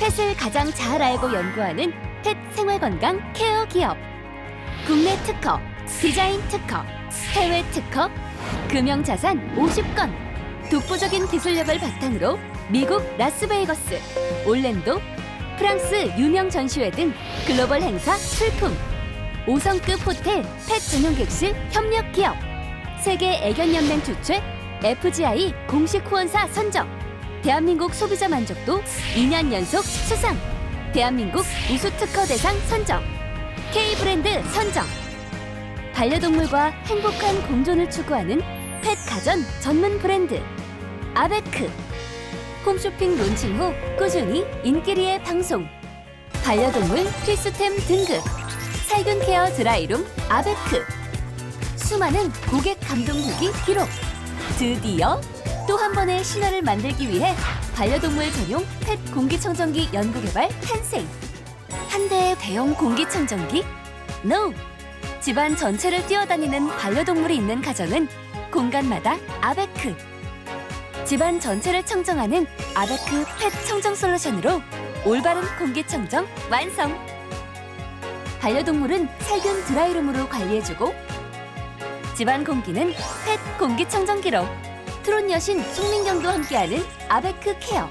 펫을 가장 잘 알고 연구하는 펫 생활건강 케어 기업. 국내 특허, 디자인 특허, 해외 특허, 금융자산 50건. 독보적인 기술력을 바탕으로 미국 라스베이거스, 올랜도, 프랑스 유명 전시회 등 글로벌 행사 출품. 5성급 호텔 펫 전용 객실 협력 기업. 세계 애견연맹 주최 FGI 공식 후원사 선정. 대한민국 소비자 만족도 2년 연속 수상. 대한민국 우수 특허 대상 선정. K 브랜드 선정. 반려동물과 행복한 공존을 추구하는 펫 가전 전문 브랜드 아베크. 홈쇼핑 론칭 후 꾸준히 인기리에 방송. 반려동물 필수템 등급. 살균 케어 드라이룸 아베크. 수많은 고객 감동 후기 기록. 드디어 또 한 번의 신화를 만들기 위해 반려동물 전용 펫 공기청정기 연구개발 탄생. 한 대의 대형 공기청정기? NO! 집안 전체를 뛰어다니는 반려동물이 있는 가정은 공간마다 아베크. 집안 전체를 청정하는 아베크 펫 청정 솔루션으로 올바른 공기청정 완성! 반려동물은 살균 드라이룸으로 관리해주고 집안 공기는 펫 공기청정기로 트롯 여신 송민경도 함께하는 아베크 케어.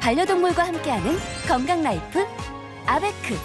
반려동물과 함께하는 건강 라이프 아베크